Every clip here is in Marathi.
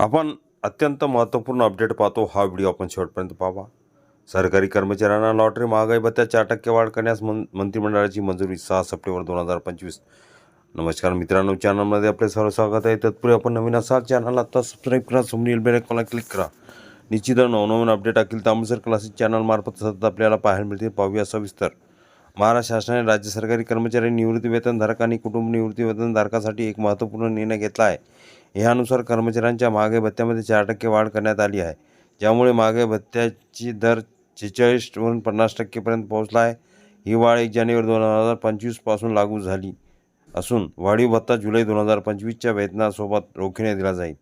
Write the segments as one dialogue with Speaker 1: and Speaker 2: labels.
Speaker 1: आपण अत्यंत महत्त्वपूर्ण अपडेट पाहतो. हा व्हिडिओ आपण शेवटपर्यंत पाहावा. सरकारी कर्मचाऱ्यांना लॉटरी महागाई भत्त्यात चार टक्के वाढ करण्यास मन मंत्रिमंडळाची मंजुरी सहा सप्टेंबर दोन हजार पंचवीस. नमस्कार मित्रांनो चॅनलमध्ये आपले सर्व स्वागत आहे. तत्पूर्वी आपण नवीन असाल चॅनल आता सबस्क्राईब करा समोरील बेल आयकॉनला क्लिक करा. निश्चित नवनवीन अपडेट अखिल तांबसर क्लासेस चॅनलमार्फत सतत आपल्याला पाहायला मिळते पाहूया सविस्तर. महाराष्ट्र शासनाने राज्य सरकारी कर्मचारी निवृत्ती वेतनधारक आणि कुटुंब निवृत्ती वेतनधारकासाठी एक महत्त्वपूर्ण निर्णय घेतला आहे. यानुसार कर्मचाऱ्यांच्या महागाई भत्त्यामध्ये चार टक्के वाढ करण्यात आली आहे. ज्यामुळे महागाई भत्त्याची दर छेचाळीसवरून पन्नास टक्केपर्यंत पोहोचला आहे. ही वाढ एक जानेवारी दोन हजार पंचवीसपासून लागू झाली असून वाढीव भत्ता जुलै दोन हजार पंचवीसच्या वेतनासोबत रोखीने दिला जाईल.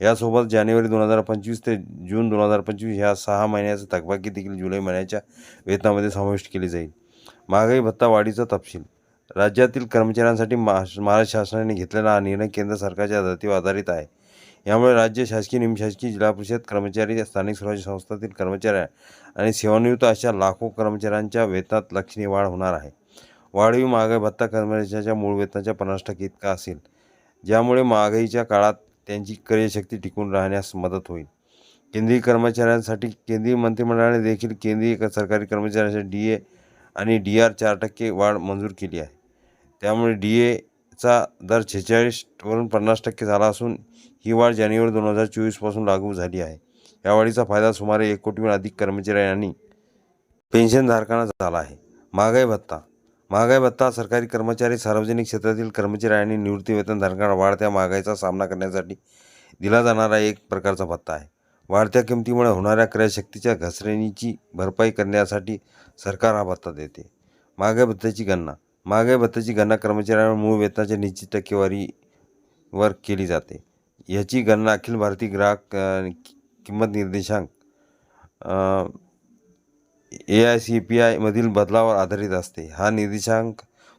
Speaker 1: यासोबत जानेवारी दोन हजार पंचवीस ते जून दोन हजार पंचवीस ह्या सहा महिन्याचा थकबाकी देखील जुलै महिन्याच्या वेतनामध्ये समाविष्ट केली जाईल. महागाई भत्ता वाढीचा तपशील राज्यातील कर्मचाऱ्यांसाठी महा- महाराष्ट्र शासनाने घेतलेला हा निर्णय केंद्र सरकारच्या धर्तीवर आधारित आहे. यामुळे राज्य शासकीय निमशासकीय जिल्हा परिषद कर्मचारी स्थानिक स्वराज्य संस्थातील कर्मचाऱ्या आणि सेवानिवृत्त अशा लाखो कर्मचाऱ्यांच्या वेतनात लक्षणीय वाढ होणार आहे. वाढीव महागाई भत्ता कर्मचाऱ्याच्या मूळ वेतनाच्या पन्नास टक्के इतका असेल ज्यामुळे महागाईच्या काळात त्यांची क्रयशक्ती टिकून राहण्यास मदत होईल. केंद्रीय कर्मचाऱ्यांसाठी केंद्रीय मंत्रिमंडळाने देखील केंद्रीय सरकारी कर्मचाऱ्यांसाठी डी ए आणि डी आर चार टक्के वाढ मंजूर केली आहे. त्यामुळे डी एचा दर छेचाळीसवरून पन्नास टक्के झाला असून ही वाढ जानेवारी दोन हजार चोवीसपासून लागू झाली आहे. या वाढीचा फायदा सुमारे एक कोटीहून अधिक कर्मचारी आणि पेन्शनधारकांना झाला आहे. महागाई भत्ता. महागाई भत्ता सरकारी कर्मचारी सार्वजनिक क्षेत्रातील कर्मचारी आणि निवृत्तीवेतनधारकांना वाढत्या महागाईचा सामना करण्यासाठी दिला जाणारा एक प्रकारचा भत्ता आहे. वाढत्या किमतीमुळे होणाऱ्या क्रयशक्तीच्या घसरणीची भरपाई करण्यासाठी सरकार हा भत्ता देते. महागाई भत्त्याची गणना. महागाई भत्त्याची गणना कर्मचाऱ्यांवर मूळ वेतनाच्या निश्चित टक्केवारीवर केली जाते. याची गणना अखिल भारतीय ग्राहक कि- किंमत निर्देशांक ए आय सी पी आयमधील बदलावर आधारित असते. हा निर्देशांक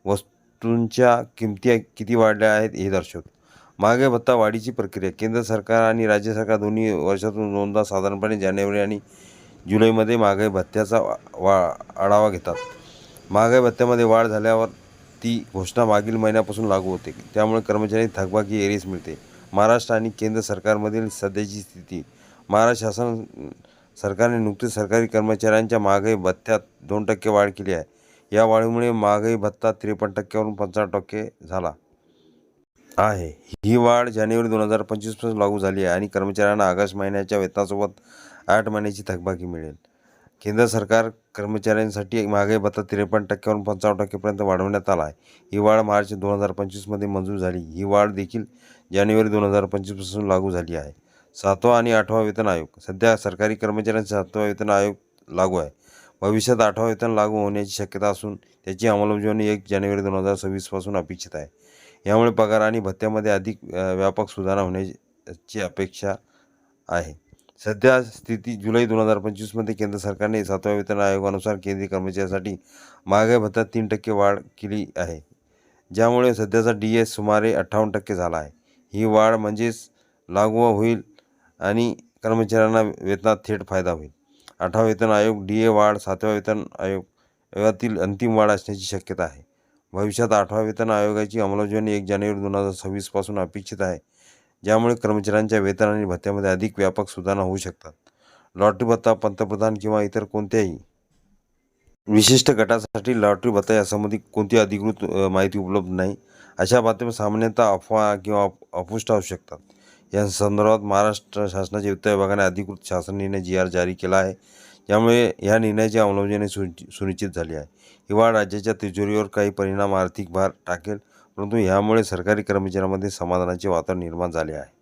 Speaker 1: वस्तूंच्या किमती किती वाढल्या आहेत हे दर्शवतो. महागाई भत्ता वाढीची प्रक्रिया केंद्र सरकार आणि राज्य सरकार दोन्ही वर्षातून दोनदा साधारणपणे जानेवारी आणि जुलैमध्ये महागाई भत्त्याचा वा- आढावा घेतात. महागाई भत्त्यामध्ये वाढ झाल्यावर ती घोषणा मागील महिन्यापासून लागू होते. त्यामुळे कर्मचारी थकबाकी एरीस मिळते. महाराष्ट्र आणि केंद्र सरकारमधील सध्याची स्थिती. महाराष्ट्र शासन सरकारने नुकतीच सरकारी कर्मचाऱ्यांच्या महागाई भत्त्यात दोन टक्के वाढ केली आहे. या वाढीमुळे महागाई भत्ता त्रेपन्न टक्क्यावरून पंचावन्न टक्के झाला आहे. ही वाढ जानेवारी दोन हजार पंचवीसपासून लागू झाली आहे आणि कर्मचाऱ्यांना ऑगस्ट महिन्याच्या वेतनासोबत आठ महिन्याची थकबाकी मिळेल. केंद्र सरकार कर्मचाऱ्यांसाठी महागाई भत्ता त्रेपन्न टक्क्यावरून पंचावन्न टक्केपर्यंत वाढवण्यात आला आहे. ही वाढ मार्च दोन हजार पंचवीसमध्ये मंजूर झाली. ही वाढ देखील जानेवारी दोन हजार पंचवीसपासून लागू झाली आहे. सातवा आणि आठवा वेतन आयोग. सध्या सरकारी कर्मचाऱ्यांचा सातवा वेतन आयोग लागू आहे. भविष्यात आठवा वेतन लागू होण्याची शक्यता असून त्याची अंमलबजावणी एक जानेवारी दोन हजार सव्वीसपासून अपेक्षित आहे. यामुळे पगार आणि भत्त्यामध्ये अधिक व्यापक सुधारणा होण्याची अपेक्षा आहे. सध्या स्थिती जुलै दोन हजार पंचवीसमध्ये केंद्र सरकारने सातव्या वेतन आयोगानुसार केंद्रीय कर्मचाऱ्यांसाठी महागाई भत्त्यात तीन टक्के वाढ केली आहे ज्यामुळे सध्याचा डी एस सुमारे अठ्ठावन्न टक्के झाला आहे. ही वाढ म्हणजेच लागू होईल आणि कर्मचाऱ्यांना वेतनात थेट फायदा होईल. आठवा वेतन आयोग डी ए वाढ सातव्या वेतन आयोग यातील अंतिम वाढ असण्याची शक्यता आहे. भविष्यात आठवा वेतन आयोगाची अंमलबजावणी एक जानेवारी दोन हजार सव्वीसपासून अपेक्षित आहे. ज्यामुळे कर्मचाऱ्यांच्या वेतन आणि भत्त्यामध्ये अधिक व्यापक सुधारणा होऊ शकतात. लॉटरी भत्ता पंतप्रधान किंवा इतर कोणत्याही विशिष्ट गटासाठी लॉटरी भत्ता यासंबंधी कोणती अधिकृत माहिती उपलब्ध नाही अशा बातम्या सामान्यतः अफवा किंवा अप अपुष्ट असू शकतात. या संदर्भात महाराष्ट्र शासनाच्या वित्त विभागाने अधिकृत शासन निर्णय जी आर जारी केला आहे त्यामुळे या निर्णयाची अंमलबजावणी सुनिश्चित झाली आहे. हिवाळा राज्याच्या तिजोरीवर काही परिणाम आर्थिक भार टाकेल परंतु ह्यामुळे सरकारी कर्मचाऱ्यांमध्ये समाधानाचे वातावरण निर्माण झाले आहे.